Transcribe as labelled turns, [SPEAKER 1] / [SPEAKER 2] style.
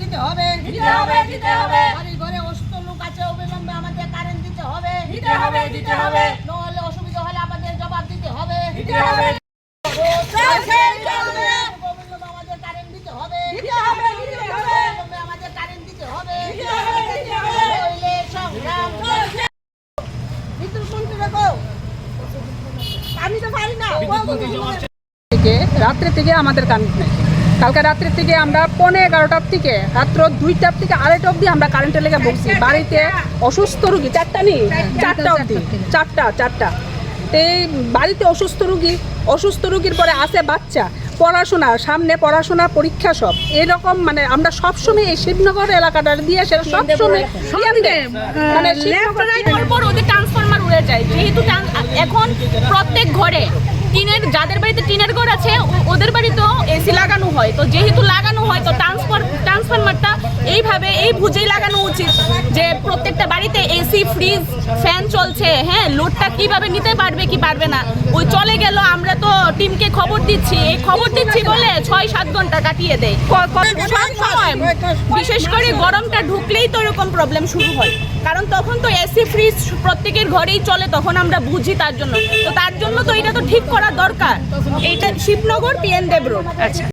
[SPEAKER 1] দিতে হবে
[SPEAKER 2] দিতে হবে, দিতে হবে।
[SPEAKER 1] বাড়ি ঘরে অসুস্থ লোক আছে অবিলম্বে আমাদের কারেন্ট দিতে হবে
[SPEAKER 2] দিতে হবে, দিতে হবে।
[SPEAKER 1] দিতে হবে। না।
[SPEAKER 3] থেকে রাত্রে থেকে আমাদের কারেন্ট নেই। কালকে রাত্রে থেকে আমরা পৌনে এগারোটার থেকে রাত্র দুইটার থেকে আড়াইটা অবধি আমরা কারেন্টের লেগে বসছি। বাড়িতে অসুস্থ রুগী চারটা নেই চারটা অবধি। চারটা চারটা। এই বাড়িতে অসুস্থ রুগী অসুস্থ রুগীর পরে আসে বাচ্চা পড়াশোনা সামনে পড়াশোনা পরীক্ষা সব। এরকম মানে আমরা সবসময় এই শিবনগর এলাকাটা দিয়ে সেটা সবসময় মানে
[SPEAKER 4] ওদের ট্রান্সফরমার উড়ে যায়। যেহেতু এখন প্রত্যেক ঘরে টিনের যাদের বাড়িতে টিনের ঘর আছে ওদের বাড়িতেও এসি লাগানো হয়। তো যেহেতু লাগানো হয় তো ট্রান্সফর ট্রান্সফরমারটা এইভাবে এই বুঝেই লাগানো উচিত যে প্রত্যেকটা এসি ফ্রিজ ফ্যান চলছে। হ্যাঁ লোডটা কীভাবে নিতে পারবে কি পারবে না? ওই চলে গেল আমরা তো টিমকে খবর দিচ্ছি। এই খবর দিচ্ছি বলে ছয় সাত ঘণ্টা কাটিয়ে দেয়। বিশেষ করে গরমটা ঢুকলেই তো এরকম প্রবলেম শুরু হয়। কারণ তখন তো এসি ফ্রিজ প্রত্যেকের ঘরেই চলে তখন আমরা বুঝি তার জন্য। তো তার জন্য তো এটা তো ঠিক করা দরকার। এইটা শিবনগর পিএন দেব রোড আচ্ছা।